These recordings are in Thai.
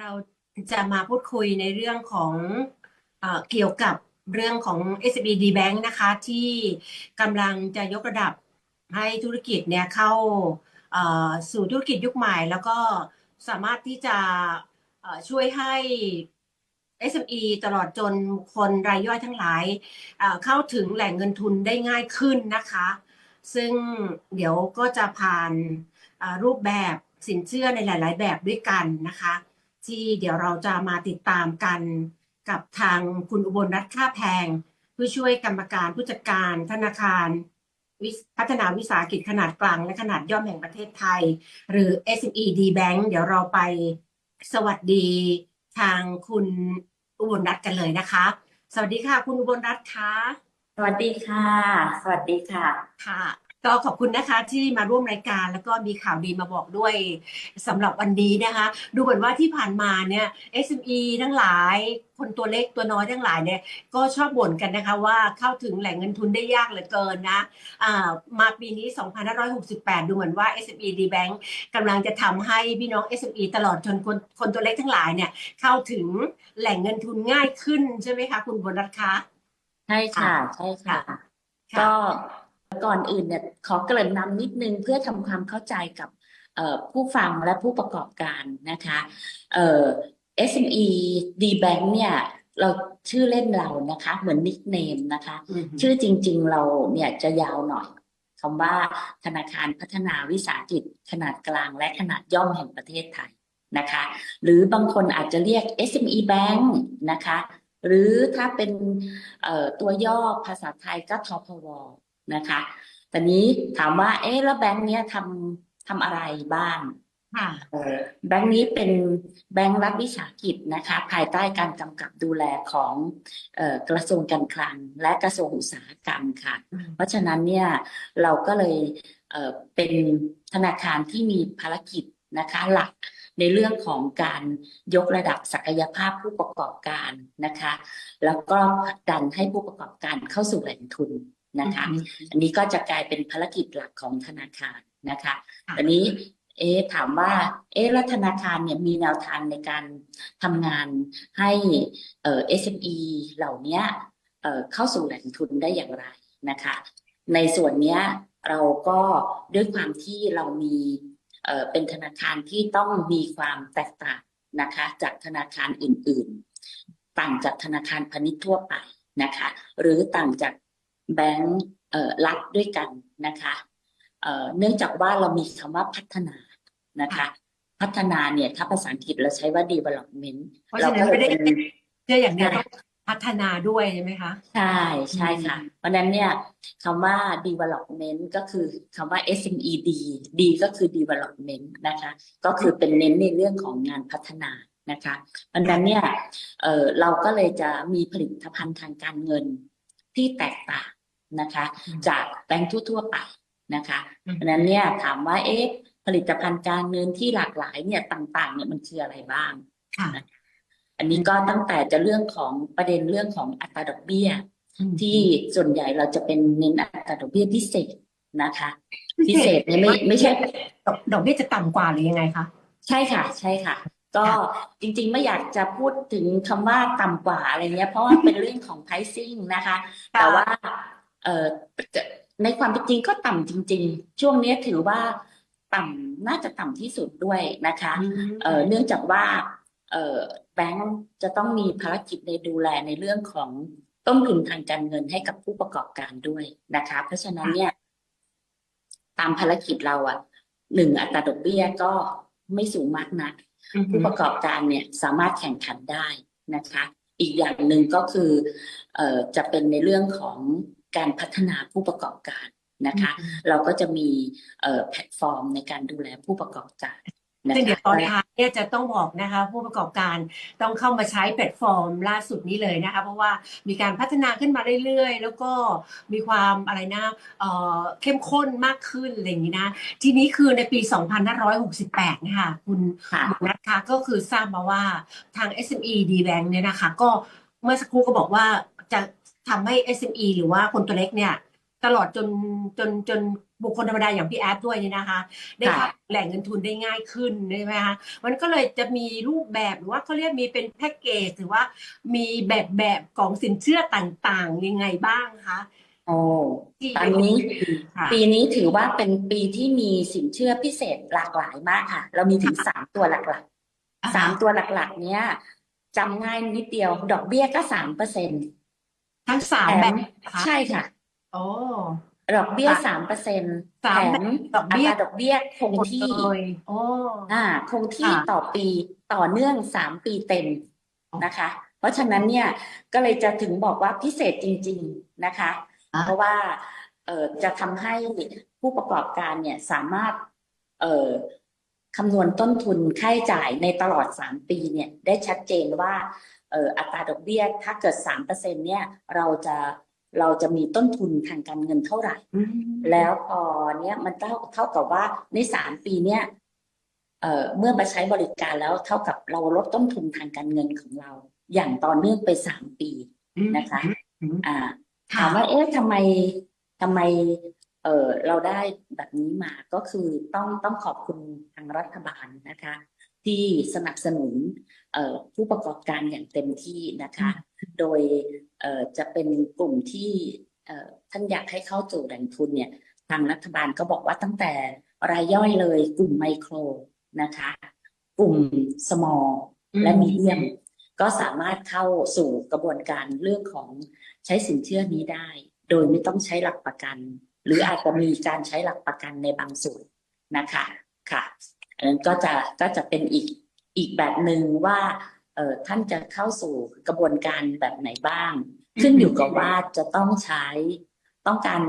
เราจะมาพูดคุยในเรื่องของเอเกี่ยวกับเรื่องของ SBD Bank นะคะที่กำลังจะยกระดับให้ธุรกิจเนี่ยเข้าสู่ธุรกิจยุคใหม่ แล้วก็สามารถที่จะช่วยให้ SME ตลอดจนคนรายย่อยทั้งหลายเข้าถึงแหล่งเงินทุนได้ง่ายขึ้นนะคะ ซึ่งเดี๋ยวก็จะผ่านรูปแบบสินเชื่อในหลาย ๆ แบบด้วยกันนะคะ ที่เดี๋ยวเราจะมาติดตามกันกับทางคุณอุบลรัตน์ค่าแพง ผู้ช่วยกรรมการผู้จัดการธนาคารวิสพัฒนาวิสาหกิจขนาดกลางและขนาดย่อมแห่งประเทศไทย หรือ SME D Bank เดี๋ยวเราไปสวัสดีทางคุณอุบลรัตน์กันเลยนะคะ สวัสดีค่ะ คุณอุบลรัตน์คะสวัสดีค่ะ สวัสดีค่ะ ค่ะ ก็ขอบคุณนะคะที่มาร่วมรายการแล้วก็มีข่าวดีมาบอกด้วยสำหรับวันนี้นะคะ ดูเหมือนว่าที่ผ่านมาเนี่ย SME ทั้งหลายคนตัวเล็กตัวน้อยทั้งหลายเนี่ยก็ชอบบ่นกันนะคะว่าเข้าถึงแหล่งเงินทุนได้ยากเหลือเกินนะอ่ามาปีนี้ 2568 ดูเหมือนว่า SME D Bank กำลังจะทำให้พี่น้อง SME ตลอดจนคนคนตัวเล็กทั้งหลายเนี่ยเข้าถึงแหล่งเงินทุนง่ายขึ้นใช่ไหมคะ คุณบนรัตน์คะ ใช่ค่ะ ใช่ค่ะค่ะก็ ก่อนอื่นเนี่ยขอเกริ่นนำนิดนึงเพื่อทำความเข้าใจกับเอ่อผู้ฟังและผู้ประกอบการนะคะเอ่อ SME D Bank เนี่ยเราชื่อเล่นเรานะคะ เหมือนนิกเนมนะคะอืมชื่อจริง ๆ เราเนี่ยจะยาวหน่อยคำว่าธนาคารพัฒนาวิสาหกิจขนาดกลางและขนาดย่อมแห่งประเทศไทยนะคะ หรือบางคนอาจจะเรียก SME Bank นะคะ หรือถ้าเป็นเอ่อตัวย่อภาษาไทยก็ทพว นะคะแต่นี้ถามว่า เอ๊ะแล้วแบงค์เนี้ยทำทำอะไรบ้างค่ะเอ่อแบงค์นี้เป็นแบงค์รัฐวิสาหกิจนะคะ ภายใต้การกำกับดูแลของเอ่อกระทรวงการคลัง และกระทรวงอุตสาหกรรมค่ะ เพราะฉะนั้นเนี่ยเราก็เลยเอ่อเป็นธนาคารที่มีภารกิจนะคะหลักในเรื่องของการยกระดับศักยภาพผู้ประกอบการนะคะ แล้วก็ผลักดันให้ผู้ประกอบการเข้าสู่แหล่งทุน นะคะ อันนี้ก็จะกลายเป็นภารกิจหลักของธนาคารนะคะค่ะอันนี้เอ๊ะถามว่า เอ๊ะแล้วธนาคารเนี่ยมีแนวทางในการทำงานให้เอ่อ SME เหล่าเนี้ยเอ่อเข้าสู่แหล่งทุนได้อย่างไรนะคะ ในส่วนเนี้ยเราก็ด้วยความที่เรามีเอ่อเป็นธนาคารที่ต้องมีความแตกต่างนะคะ จากธนาคารอื่น ๆ ต่างจากธนาคารพาณิชย์ทั่วไปนะคะ หรือต่างจาก แบงก์เอ่อรัฐด้วยกันนะคะเอ่อเนื่องจากว่าเรามีคำว่าพัฒนานะคะ พัฒนาเนี่ยถ้าภาษาอังกฤษเราใช้ว่า development เพราะฉะนั้นไม่ได้เราก็เลยเป็นเชื่ออย่างเดียวต้องพัฒนาด้วยใช่ไหมคะใช่ใช่ค่ะอืมเพราะฉะนั้นเนี่ยคำว่า development ก็คือคำว่า SME D D ก็คือ development นะคะ ก็คือเป็นเน้นในเรื่องของงานพัฒนานะคะ เพราะฉะนั้นเนี่ยเออเราก็เลยจะมีผลิตภัณฑ์ทางการเงินที่แตกต่าง นะคะ จากแบงค์ทั่วๆไปนะคะอืมเพราะฉะนั้นเนี่ยถามว่าเอ๊ะผลิตภัณฑ์การเงินที่หลากหลายเนี่ยต่าง ๆ เนี่ยมันคืออะไรบ้างค่ะอันนี้ก็ตั้งแต่จะเรื่องของประเด็นเรื่องของอัตราดอกเบี้ย ที่ส่วนใหญ่เราจะเป็นเน้นอัตราดอกเบี้ยพิเศษนะคะ พิเศษเนี่ยไม่ไม่ใช่ดอกดอกเบี้ยจะต่ำกว่าหรือยังไงคะใช่ค่ะ ใช่ค่ะ ก็จริงๆไม่อยากจะพูดถึงคำว่าต่ำกว่าอะไรเงี้ยเพราะว่าเป็นเรื่องของ pricing นะคะ แต่ว่าเอ่อจะ ในความเป็นจริงก็ต่ำจริง ๆ ช่วงเนี้ยถือว่าต่ำน่าจะต่ำที่สุดด้วยนะคะเอ่อเนื่องจากว่าเอ่อแบงก์จะต้องมีภารกิจในดูแลในเรื่องของต้นทุนทางการเงินให้กับผู้ประกอบการด้วยนะคะ เพราะฉะนั้นเนี่ย ตามภารกิจเราอะหนึ่งอัตราดอกเบี้ยก็ไม่สูงมากนักอืมผู้ประกอบการเนี่ยสามารถแข่งขันได้นะคะ อีกอย่างหนึ่งก็คือเอ่อจะเป็นในเรื่องของ การพัฒนาผู้ประกอบการนะคะ เราก็จะมีเอ่อแพลตฟอร์มในการดูแลผู้ประกอบการนะซึ่งเดี๋ยวคะตอนท้ายเนี่ยจะต้องบอกนะคะผู้ประกอบการต้องเข้ามาใช้แพลตฟอร์มล่าสุดนี้เลยนะคะเพราะว่ามีการพัฒนาขึ้นมาเรื่อยๆ แล้วก็มีความอะไรนะเอ่อเข้มข้นมากขึ้นอะไรอย่างนี้นะทีนี้คือในปี 2568นะคะคุณค่ะบุญนัทคะก็คือทราบมาว่าทาง SME D Bank เนี่ยนะคะก็เมื่อสักครู่ก็บอกว่าจะ ทำให้ SME หรือว่าคนตัวเล็กเนี่ย ตลอดจนจนจนบุคคลธรรมดาอย่างพี่แอดด้วยเนี่ยนะคะ ได้ค่ะเข้าแหล่งเงินทุนได้ง่ายขึ้นใช่ไหมคะมันก็เลยจะมีรูปแบบหรือว่าเขาเรียกมีเป็นแพ็กเกจหรือว่ามีแบบแบบของสินเชื่อต่างๆยังไงบ้างคะโอ้ที่ตอนนี้ค่ะปีนี้ถือว่าเป็นปีที่มีสินเชื่อพิเศษหลากหลายมากค่ะ เรามีถึงสามตัวหลักๆสามตัวหลักๆ เนี้ยจำง่ายนิดเดียว ดอกเบี้ยก็สามเปอร์เซ็นต์ ทั้งสามแถแบมบนะคะใช่ค่ะ โอ้ ดอกเบี้ยค่ะสามเปอร์เซ็นต์สาแถมมดอกเบี้ย อัตราดอกเบี้ยคงหมดที่ เลยโอ้ อ่าคงที่ค่ะต่อปีต่อเนื่องสามปีเต็มอ๋อนะคะ เพราะฉะนั้นเนี่ยก็เลยจะถึงบอกว่าพิเศษจริง ๆนะคะ อะเพราะว่าเอ่อจะทำให้ผู้ประกอบการเนี่ยสามารถเอ่อคำนวณต้นทุนค่าใช้จ่ายในตลอดสามปีเนี่ยได้ชัดเจนว่าเอ่ออัตราดอกเบี้ยถ้าเกิดสามเปอร์เซ็นเนี่ยเราจะเราจะมีต้นทุนทางการเงินเท่าไหร่อืมแล้วพอเนี้ยมันเท่าเท่ากับว่าในสามปีเนี้ยเอ่อเมื่อมาใช้บริการแล้วเท่ากับเราลดต้นทุนทางการเงินของเรา อย่างต่อเนื่องไปสามปีนะคะอืมอ่าค่ะถามว่าเอ๊ะทำไมทำไมเออเราได้แบบนี้มาก็คือต้องต้องขอบคุณทางรัฐบาลนะคะ ที่สนับสนุนเอ่อผู้ประกอบการอย่างเต็มที่นะคะ โดยเอ่อจะเป็นกลุ่มที่เอ่อท่านอยากให้เข้าสู่แหล่งทุนเนี่ยทางรัฐบาลก็บอกว่าตั้งแต่รายย่อยเลยกลุ่มไมโครนะคะ กลุ่ม small และอืมมีเดียม ก็สามารถเข้าสู่กระบวนการเรื่องของใช้สินเชื่อนี้ได้ โดยไม่ต้องใช้หลักประกัน หรืออาจจะมีการใช้หลักประกันในบางส่วนนะคะค่ะ อันนั้นก็จะก็จะเป็นอีกอีกแบบหนึ่งว่าเอ่อท่านจะเข้าสู่กระบวนการแบบไหนบ้าง ขึ้นอยู่กับว่าจะต้องใช้ต้องการ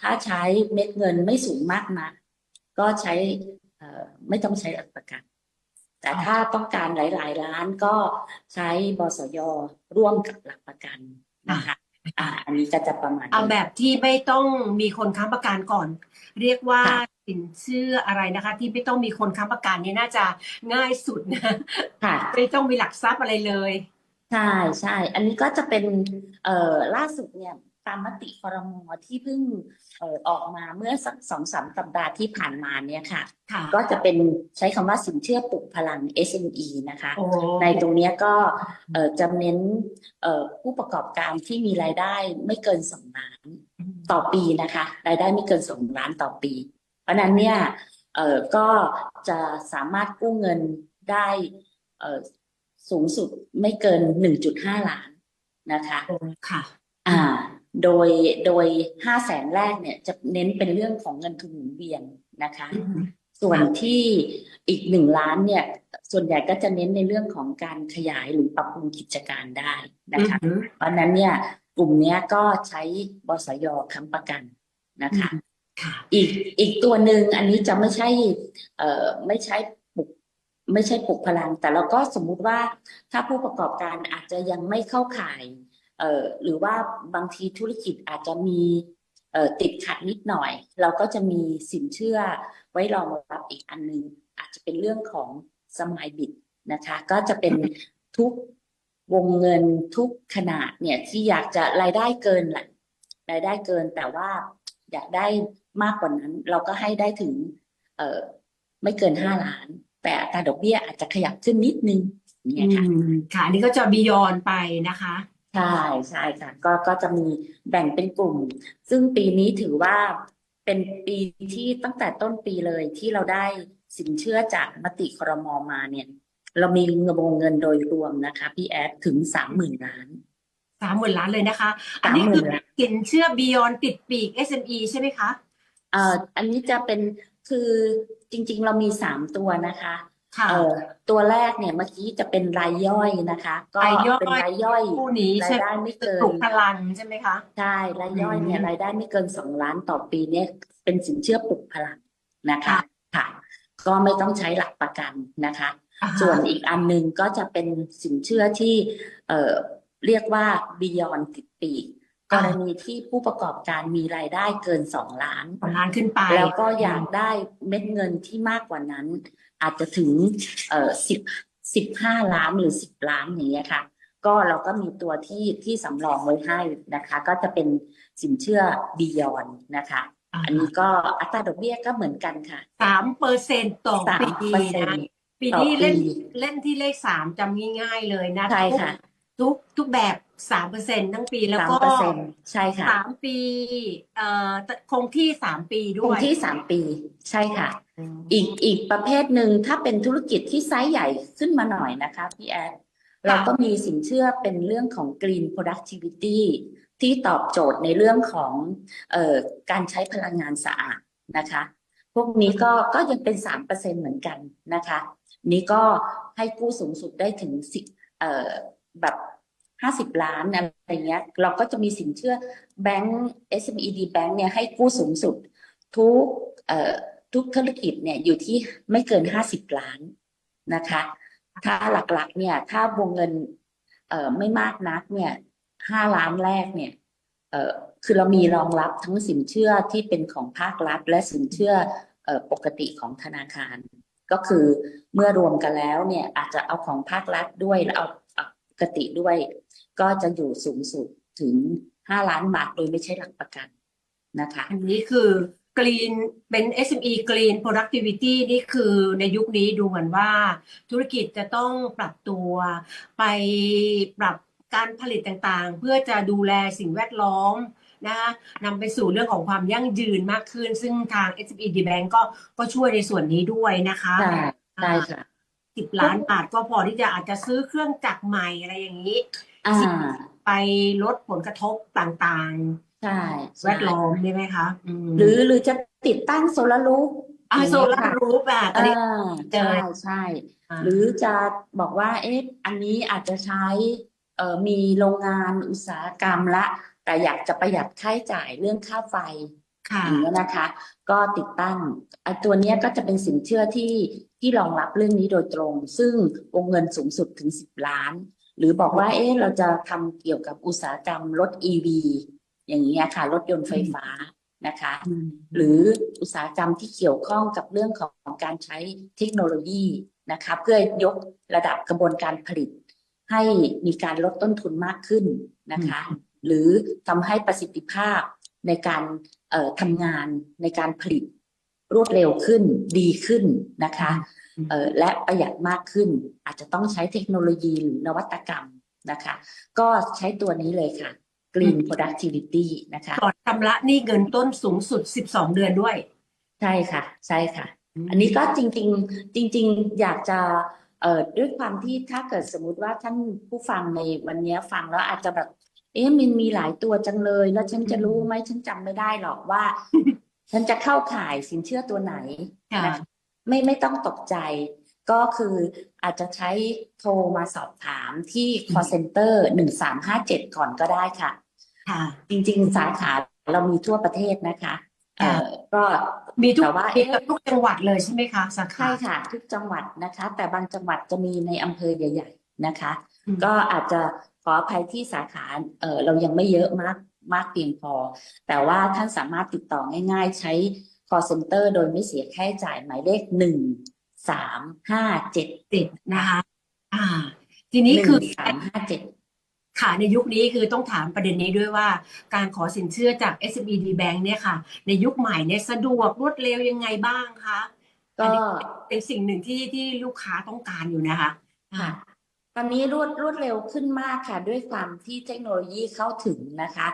ถ้าใช้เม็ดเงินไม่สูงมากนะก็ใช้เอ่อไม่ต้องใช้หลักประกัน แต่ถ้าต้องการหลาย ๆ ล้านก็ใช้บสยร่วมกับหลักประกันนะคะอ่าอันนี้ก็จะประมาณ เอานี้แบบที่ไม่ต้องมีคนค้ำประกันก่อน เรียกว่าค่ะ สินเชื่ออะไรนะคะ ที่ไม่ต้องมีคนค้ำประกันเนี่ยน่าจะง่ายสุดนะค่ะ ไม่ต้องมีหลักทรัพย์อะไรเลย ใช่ใช่ อันนี้ก็จะเป็นเอ่อล่าสุดเนี่ยตามมติครมที่เพิ่งเอ่อออกมาเมื่อสักสองสามสัปดาห์ที่ผ่านมาเนี่ยค่ะ ค่ะก็จะเป็นใช้คำว่าสินเชื่อปลุกพลัง SME นะคะ โอ้ในตรงเนี้ยก็เอ่อจะเน้นเอ่อผู้ประกอบการที่มีรายได้ไม่เกินสองล้าน ต่อปีนะคะ รายได้ไม่เกินสองล้านต่อปีเพ ราะฉะนั้นเนี่ยเอ่อก็จะสามารถกู้เงินได้เอ่อสูงสุดไม่เกินหนึ่งจุดห้าล้านนะคะโอ้ค่ะ อ่า โดยโดยห้าแสนแรกเนี่ยจะเน้นเป็นเรื่องของเงินทุนหมุนเวียนนะคะ ส่วนที่อีกหนึ่งล้านเนี่ย ส่วนใหญ่ก็จะเน้นในเรื่องของการขยายหรือปรับปรุงกิจการได้นะคะอืมเพราะฉะนั้นเนี่ยกลุ่มเนี้ยก็ใช้บสยค้ำประกันนะคะค่ะ อีกอีกตัวหนึ่งอันนี้จะไม่ใช่เอ่อไม่ใช่ปลุกไม่ใช่ปลุกพลัง แต่เราก็สมมุติว่าถ้าผู้ประกอบการอาจจะยังไม่เข้าข่ายเอ่อหรือว่าบางทีธุรกิจอาจจะมีเอ่อติดขัดนิดหน่อย เราก็จะมีสินเชื่อไว้รองรับอีกอันหนึงอาจจะเป็นเรื่องของสมายบิดนะคะ ก็จะเป็นทุกวงเงินทุกขนาดเนี่ยที่อยากจะรายได้เกินแหละรายได้เกินแต่ว่าอยากได้ มากกว่านั้น เราก็ให้ได้ถึงเอ่อไม่เกินห้าล้าน แต่อัตราดอกเบี้ยอาจจะขยับขึ้นนิดนึงอย่างอืเนี่ยค่ะมค่ะอันนี้ก็จะบียอนไปนะคะใช่ใช่ค่ะก็ก็จะมีแบ่งเป็นกลุ่ม ซึ่งปีนี้ถือว่าเป็นปีที่ตั้งแต่ต้นปีเลยที่เราได้สินเชื่อจากมติครมมาเนี่ย เรามีเงินวงเงินโดยรวมนะคะ พี่แอดถึงสามหมื่นล้านสามหมื่นล้านเลยนะคะ อันนี้คือ30,000ล้านสินเชื่อบียอนติดปีก SME ใช่ไหมคะ เอ่ออันนี้จะเป็นคือจริงๆ เรามีสามตัวนะคะค่ะเอ่อตัวแรกเนี่ยเมื่อกี้จะเป็นรายย่อยนะคะ ก็รายย่อยเป็นรายย่อยคู่นี้ราใช่ยไหมได้ไม่เกินปลุกพลังใช่ไหมคะ ใช่รายย่อยเนี่ยอืมรายได้ไม่เกินสองล้านต่อปีเนี่ยเป็นสินเชื่อปลุกพลังนะคะค่ะก็ไม่ต้องใช้หลักประกันนะคะ อ่าฮะส่วนอีกอันหนึ่งก็จะเป็นสินเชื่อที่เอ่อเรียกว่า beyond ติดปีก กรณีที่ผู้ประกอบการมีรายได้เกินสองล้านสองล้านขึ้นไป แล้วก็อยากได้เม็ดเงินที่มากกว่านั้น อาจจะถึงเอ่อสิบสิบห้าล้านหรือสิบล้านอย่างเงี้ยค่ะ ก็เราก็มีตัวที่ที่สำรองไว้ให้นะคะ ก็จะเป็นสินเชื่อบียอนนะคะ อันนี้ก็อัตราดอกเบี้ยก็เหมือนกันค่ะสามเปอร์เซ็นต์ต่อสามปีเปอร์เซ็นนะต์ปีต่อนี้เล่นปีเล่นที่เลขสามจำง่ายๆเลยนะใช่ค่ะ ทุกทุกแบบสามเปอร์เซ็นต์ทั้งปีแล้วสามก็เปอร์เซ็นต์ใช่ค่ะสามปีเอ่อคงที่สามปีคด้งวยที่สามปี ใช่ค่ะอืมอีกอีกประเภทหนึ่งถ้าเป็นธุรกิจที่ไซส์ใหญ่ขึ้นมาหน่อยนะคะพี่แอดเราก็มีสินเชื่อเป็นเรื่องของ Green Productivity ที่ตอบโจทย์ในเรื่องของเอ่อการใช้พลังงานสะอาดนะคะ พวกนี้ก็ก็ยังเป็นสามเปอร์เซ็นเหมือนกันนะคะ นี้ก็ให้กู้สูงสุดได้ถึงสิเอ่อแบบ ห้าสิบล้านอะไรเงี้ยเราก็จะมีสินเชื่อแบงก์ SMED Bank เนี่ยให้กู้สูงสุด ทุกทุกธุรกิจเนี่ยอยู่ที่ไม่เกินห้าสิบล้านนะคะ ถ้าหลักๆเนี่ยถ้าวงเงินไม่มากนักเนี่ยห้าล้านแรกเนี่ยคือเรามีรองรับทั้งสินเชื่อที่เป็นของภาครัฐ และสินเชื่ออปกติของธนาคาร ก็คือเมื่อรวมกันแล้วเนี่ยอาจจะเอาของภาครัฐด้วยแล้วเอา กติด้วย ก็จะอยู่สูงสุดถึงห้าล้านบาทโดยไม่ใช่หลักประกันนะคะอันนี้คือ Green เป็น SME Green Productivity นี่คือในยุคนี้ดูเหมือนว่า ธุรกิจจะต้องปรับตัวไปปรับการผลิตต่างๆ เพื่อจะดูแลสิ่งแวดล้อมนะคะนำไปสู่เรื่องของความยั่งยืนมากขึ้น ซึ่งทาง SME D Bank ก็ก็ช่วยในส่วนนี้ด้วยนะคะใช่ใช่ค่ะ สิบล้านบาทก็พอที่จะอาจจะซื้อเครื่องจักรใหม่อะไรอย่างนี้ อ่า ไปลดผลกระทบต่างใช่ๆใช่แวดล้อมได้ไหมคะอืมหรือหรือจะติดตั้งโซลาร์รูฟอ่าอย่างโซเงี้ยลาค่ะ ร์รูฟอะตอนนี้อ่าเจอใช่ใช่ อ่าหรือจะบอกว่า เอ๊ะอันนี้อาจจะใช้เอ่อมีโรงงานอุตสาหกรรมละ แต่อยากจะประหยัดค่าใช้จ่ายเรื่องค่าไฟค่ะ อย่างเงี้ยนะคะ ก็ติดตั้งไอ้ตัวเนี้ยก็จะเป็นสินเชื่อที่ที่รองรับเรื่องนี้โดยตรง ซึ่งวงเงินสูงสุดถึงสิบล้าน หรือบอกว่าเอ๊ะเราจะทำเกี่ยวกับอุตสาหกรรมรถ EV อย่างเงี้ยค่ะ รถยนต์ไฟฟ้านะคะอืมหรืออุตสาหกรรมที่เกี่ยวข้องกับเรื่องของการใช้เทคโนโลยีนะคะเพื่อยกระดับกระบวนการผลิต ให้มีการลดต้นทุนมากขึ้นนะคะ หรือทำให้ประสิทธิภาพในการเอ่อ ทำงานในการผลิตรวดเร็วขึ้นดีขึ้นนะคะเอ่อและประหยัดมากขึ้น อาจจะต้องใช้เทคโนโลยีหรือนวัตกรรมนะคะ ก็ใช้ตัวนี้เลยค่ะ Green Productivity นะคะก่อนชำระหนี้เงินต้นสูงสุด 12 เดือนด้วย ใช่ค่ะ ใช่ค่ะ อันนี้ก็จริง ๆ จริง ๆ อยากจะเอ่อด้วยความที่ถ้าเกิดสมมุติว่าท่านผู้ฟังในวันนี้ฟังแล้วอาจจะแบบ เอ๊ะมันมีหลายตัวจังเลย แล้วฉันจะรู้ไหมฉันจำไม่ได้หรอกว่า ฉันจะเข้าข่ายสินเชื่อตัวไหนค่ะนะคะไม่ไม่ต้องตกใจ ก็คืออาจจะใช้โทรมาสอบถามที่ call center หนึ่งสามห้าเจ็ดก่อนก็ได้ค่ะ ค่ะ จริง ๆ สาขาเรามีทั่วประเทศนะคะเอ่อก็มีทุกแต่ว่ามีกับทุกจังหวัดเลยใช่ไหมคะสาขาใช่ค่ะ ทุกจังหวัดนะคะ แต่บางจังหวัดจะมีในอำเภอใหญ่ ๆ นะคะอืมก็อาจจะ ขออภัยที่สาขาเออเรายังไม่เยอะมากมากเพียงพอ แต่ว่าท่านสามารถติดต่อง่าย ๆ ใช้ call center โดยไม่เสียค่าใช้จ่ายหมายเลขหนึ่งสามห้าเจ็ดติดนะคะ อ่า ทีหนี้นึ่งคือสามห้าเจ็ดค่ะในยุคนี้คือต้องถามประเด็นนี้ด้วยว่า การขอสินเชื่อจาก SME D Bank เนี่ยค่ะ ในยุคใหม่เนี่ยสะดวกรวดเร็วยังไงบ้างคะอันก็นี้เป็นสิ่งหนึ่งที่ที่ลูกค้าต้องการอยู่นะคะค่ะ ตอนนี้รวดรวดเร็วขึ้นมากค่ะ ด้วยความที่เทคโนโลยีเข้าถึงนะคะ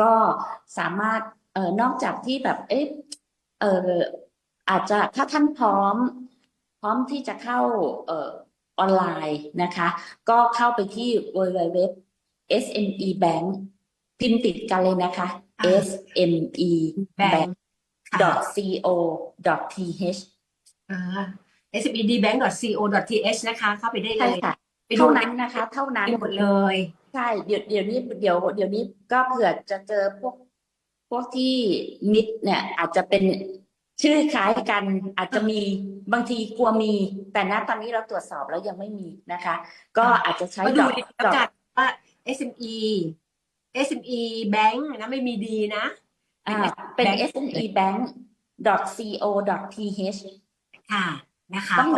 ก็สามารถเอ่อนอกจากที่แบบเอ๊ะเอ่ออาจจะถ้าท่านพร้อม พร้อมที่จะเข้าเอ่อออนไลน์นะคะ ก็เข้าไปที่ www SME Bank พิมพ์ติดกันเลยนะคะอ่า SME Bank Bank ค่ะ co th อ่า smedbank.co.th นะคะ เข้าไปได้เลใช่ยค่ะไปดู เท่านั้นนะคะ เท่านั้นได้หมดเลย ใช่เดี๋ยวเดี๋ยวนี้เดี๋ยวเดี๋ยวนี้ก็เผื่อจะเจอพวกพวกที่มิดเนี่ย อาจจะเป็นชื่อคล้ายกันอาจจะมีบางทีกลัวมี แต่ณตอนนี้เราตรวจสอบแล้วยังไม่มีนะคะ ก็อาจจะใช้มาดดูอกดีดแล้วอกกันว่า SME SME Bank นะไม่มีดีนะอ่าเป็น Bank SME Bank co th ค่ะนะคะต้อง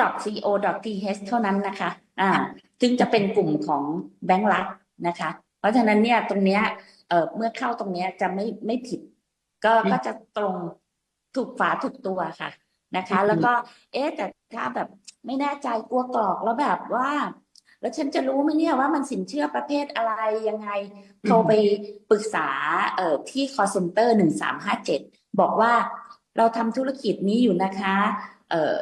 co th เท่านั้นนะคะ อ่าซึ่งจะเป็นกลุ่มของแบงก์รัฐนะคะ เพราะฉะนั้นเนี่ยตรงเนี้ยเอ่อเมื่อเข้าตรงเนี้ยจะไม่ไม่ผิด ก็อืมก็จะตรงถูกฝาถูกตัวค่ะนะคะอืมแล้วก็ เอ๊ะแต่ถ้าแบบไม่แน่ใจกลัวกรอกแล้วแบบว่า แล้วฉันจะรู้ไหมเนี่ยว่ามันสินเชื่อประเภทอะไรยังไงโทรไปปรึกษาเอ่อที่ call center หนึ่งสามห้าเจ็ดบอกว่าเราทำธุรกิจนี้อยู่นะคะ เอ่อ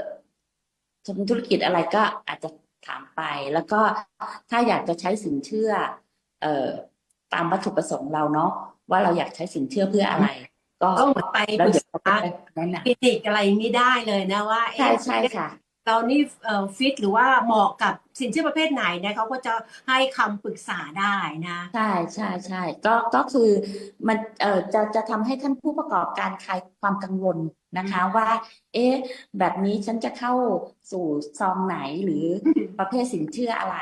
ทำธุรกิจอะไรก็อาจจะ ถามไป แล้วก็ถ้าอยากจะใช้สินเชื่อเอ่อตามวัตถุประสงค์เราเนาะว่าเราอยากใช้สินเชื่อเพื่ออะไร ก็ก็เหมือนไปแล้วปรึกเดี๋ยวเขาษาจะแนะนคลินิกอะไรไม่ได้เลยนะว่าำใช่เอ๊ะใช่ค่ะ เรานี่เอ่อฟิตหรือว่าเหมาะกับสินเชื่อประเภทไหนนะเขาก็จะให้คำปรึกษาได้นะ ใช่ใช่ใช่ก็ก็คือมันเอ่อจะจะทำให้ท่านผู้ประกอบการคลายความกังวลนะคะว่า เอ๊ะ แบบนี้ฉันจะเข้าสู่ซองไหนหรือประเภทสินเชื่ออะไร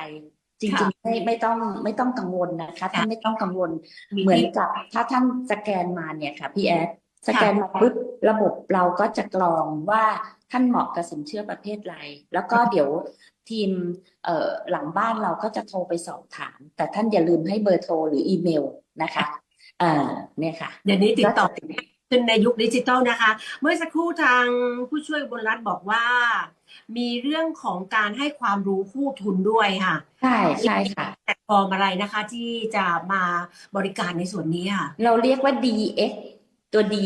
จริงค่ะๆไม่ไม่ต้องไม่ต้องกังวลนะคะท่านไม่ต้องกังวลมีเหมือนที่กับถ้าท่านสแกนมาเนี่ยค่ะพี่แอด สแกนมาปุ๊บระบบเราก็จะกรองว่าท่านเหมาะกับสินเชื่อประเภทใดแล้วก็เดี๋ยวทีมเอ่อหลังบ้านเราก็จะโทรไปสอบถาม แต่ท่านอย่าลืมให้เบอร์โทรหรืออีเมลนะคะเอ่อเนี่ยค่ะ เดี๋ยวนี้ติดต่อก็จะขึ้นในยุคดิจิตอลนะคะ เมื่อสักครู่ทางผู้ช่วยอุบนรัฐบอกว่า มีเรื่องของการให้ความรู้คู่ทุนด้วยค่ะ ใช่ใช่ค่ะแพลตฟอร์มอะไรนะคะ ที่จะมาบริการในส่วนนี้ค่ะ เราเรียกว่า DX ตัว D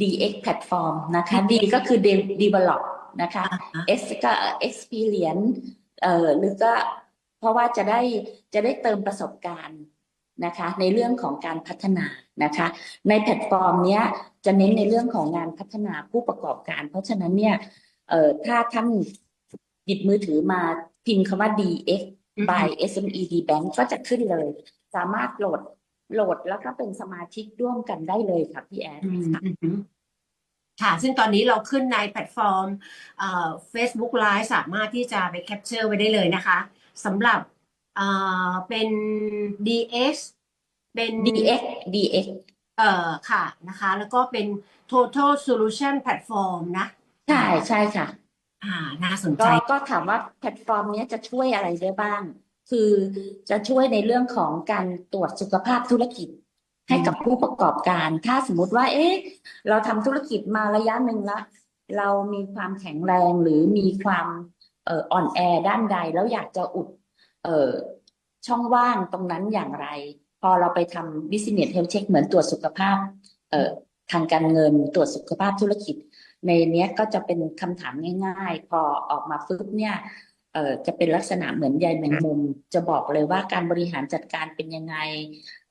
DX platform นะคะ D ก็คือ de- develop นะคะ X ก็ experience เอ่อหรือก็เพราะว่าจะได้จะได้เติมประสบการณ์นะคะในเรื่องของการพัฒนานะคะ ในแพลตฟอร์มเนี้ยจะเน้นในเรื่องของงานพัฒนาผู้ประกอบการ เพราะฉะนั้นเนี่ยเอ่อถ้าท่านหยิบมือถือมาพิมพ์คำว่า DX อืม by SME D Bank ก็จะขึ้นเลย สามารถโหลด โหลดแล้วก็เป็นสมาชิกร่วมกันได้เลยค่ะพี่แอนอืมค่ะอืมอืมค่ะ ซึ่งตอนนี้เราขึ้นในแพลตฟอร์มเอ่อ Facebook Live สามารถที่จะไปแคปเจอร์ไว้ได้เลยนะคะสำหรับเอ่อเป็น DX เป็น DX DX เอ่อค่ะนะคะ แล้วก็เป็น Total Solution Platform นะ ใช่ใช่ค่ะ อ่า น่าสนใจ ก็ก็ถามว่าแพลตฟอร์มเนี้ยจะช่วยอะไรได้บ้าง คือจะช่วยในเรื่องของการตรวจสุขภาพธุรกิจ ให้กับผู้ประกอบการ ถ้าสมมุติว่า เอ๊ะ เราทำธุรกิจมาระยะหนึ่งละเรามีความแข็งแรงหรือมีความเอ่ออ่อนแอด้านใด แล้วอยากจะอุดเอ่อช่องว่างตรงนั้นอย่างไร พอเราไปทำ business health check เหมือนตรวจสุขภาพเอ่อทางการเงินตรวจสุขภาพธุรกิจ ในเนี้ยก็จะเป็นคำถามง่าย ๆ พอออกมาฟึบเนี่ยเอ่อ จะเป็นลักษณะเหมือนใยแมงมุม จะบอกเลยว่าการบริหารจัดการเป็นยังไง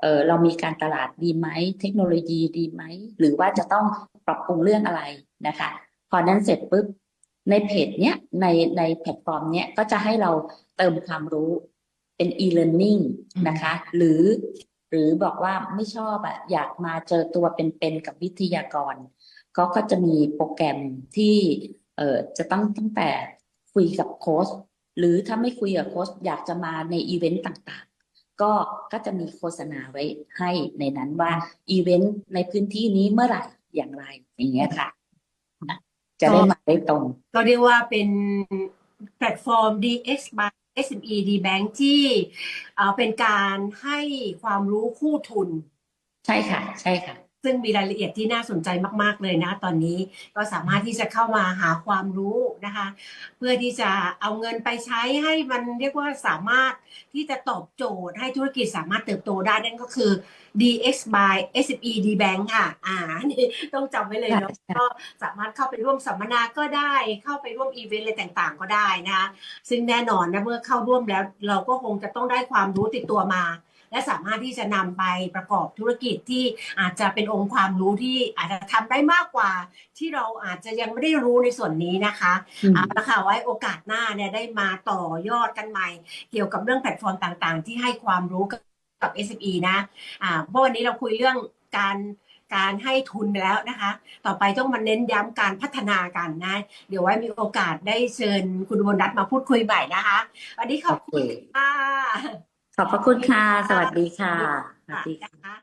เอ่อเรามีการตลาดดีไหม เทคโนโลยีดีไหม หรือว่าจะต้องปรับปรุงเรื่องอะไรนะคะ พอนั้นเสร็จปุ๊บในเพจเนี้ยในในแพลตฟอร์มเนี้ยก็จะให้เราเติมความรู้เป็น e-learning นะคะ หรือหรือบอกว่าไม่ชอบอะอยากมาเจอตัวเป็นๆกับวิทยากรก็ก็จะมีโปรแกรมที่เอ่อจะต้องตั้งแต่คุยกับโค้ช หรือถ้าไม่คุยกับโค้ชอยากจะมาในอีเวนต์ต่างๆ ก็ก็จะมีโฆษณาไว้ให้ในนั้นว่าอีเวนต์ในพื้นที่นี้เมื่อไหร่อย่างไรอย่างเงี้ยค่ะนะจะได้มาได้ตรง ก็เรียกว่าเป็นแพลตฟอร์ม DX by SME D Bank ที่เอ่อเป็นการให้ความรู้คู่ทุน ใช่ค่ะ ใช่ค่ะ ซึ่งมีรายละเอียดที่น่าสนใจมาก ๆ เลยนะตอนนี้ก็สามารถที่จะเข้ามาหาความรู้นะคะ เพื่อที่จะเอาเงินไปใช้ให้มันเรียกว่าสามารถที่จะตอบโจทย์ให้ธุรกิจสามารถเติบโตได้นั่นก็คือ DX by SME D Bank ค่ะอ่านี่ต้องจำไว้เลยเนาะก็สามารถเข้าไปร่วมสัมมนาก็ได้ เข้าไปร่วมอีเวนต์อะไรต่างๆ ก็ได้นะคะซึ่งแน่นอนนะเมื่อเข้าร่วมแล้วเราก็คงจะต้องได้ความรู้ติดตัวมา และสามารถที่จะนำไปประกอบธุรกิจที่อาจจะเป็นองค์ความรู้ที่อาจจะทำได้มากกว่า ที่เราอาจจะยังไม่ได้รู้ในส่วนนี้นะคะอืมเอาละค่ะไว้โอกาสหน้าเนี่ยได้มาต่อยอดกันใหม่ เกี่ยวกับเรื่องแพลตฟอร์มต่างๆ ที่ให้ความรู้กับกับ SME นะอ่าเพราะวันนี้เราคุยเรื่องการการให้ทุนไปแล้วนะคะ ต่อไปต้องมาเน้นย้ำการพัฒนากันนะ เดี๋ยวไว้มีโอกาสได้เชิญคุณบนรัตน์มาพูดคุยใหม่นะคะ วันนี้ขอบคุณโอเคค่ะ ขอบพระคุณค่ะ สวัสดีค่ะ สวัสดีค่ะนะคะ